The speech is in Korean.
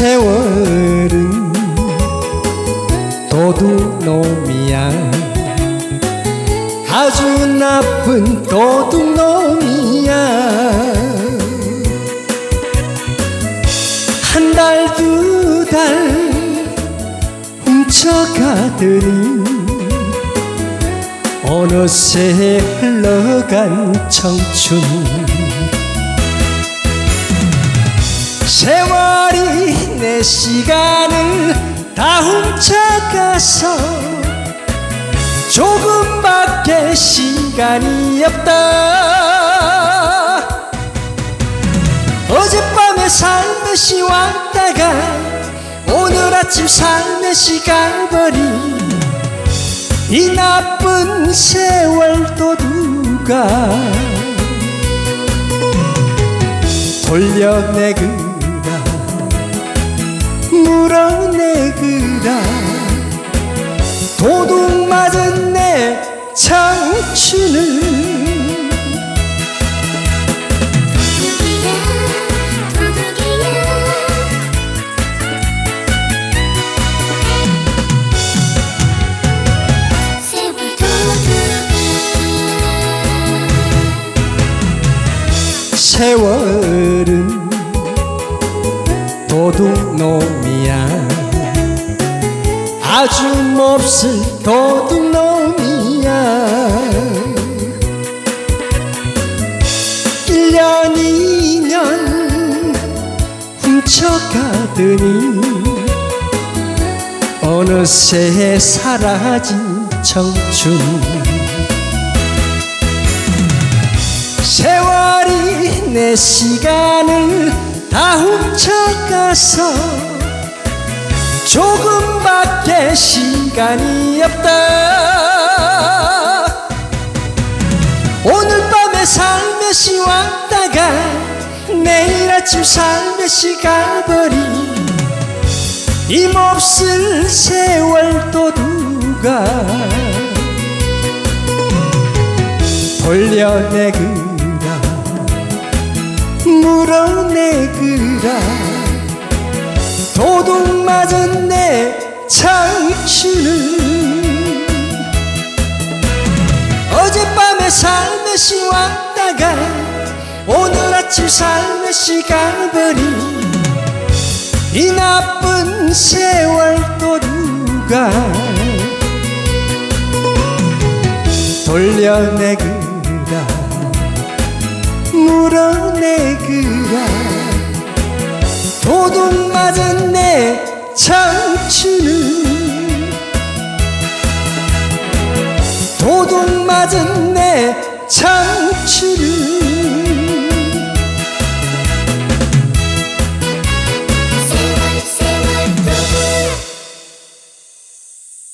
세월은 도둑놈이야. 아주 나쁜 도둑놈이야. 한 달 두달 훔쳐가더니 어느새 흘러간 청춘. 세월이 내 시간을 다 훔쳐가서 조금밖에 시간이 없다. 어젯밤에 살며시 왔다가 오늘 아침 살며시 가버린 이 나쁜 세월도 누가 돌려내그라 물어내그라 도둑 맞은 내 도둑 세월은 도둑놈이야. 아주 몹쓸 도둑놈이야. 1년 2년 훔쳐가더니 어느새 사라진 청춘. 세월이 내 시간을 다 훔쳐가서 조금밖에 시간이 없다. 오늘 밤에 살며시 왔다가 내일 아침 살며시 가버린 이 몹쓸 세월도 누가 돌려내그라 물어내그라. 도둑 맞은 내 청춘을 어젯밤에 살며시 왔다가 오늘 아침 살며시 가버린 이 나쁜 세월도 누가 돌려내그라. 물어 내그라 도둑 맞은 내 청춘을 도둑 맞은 내 청춘을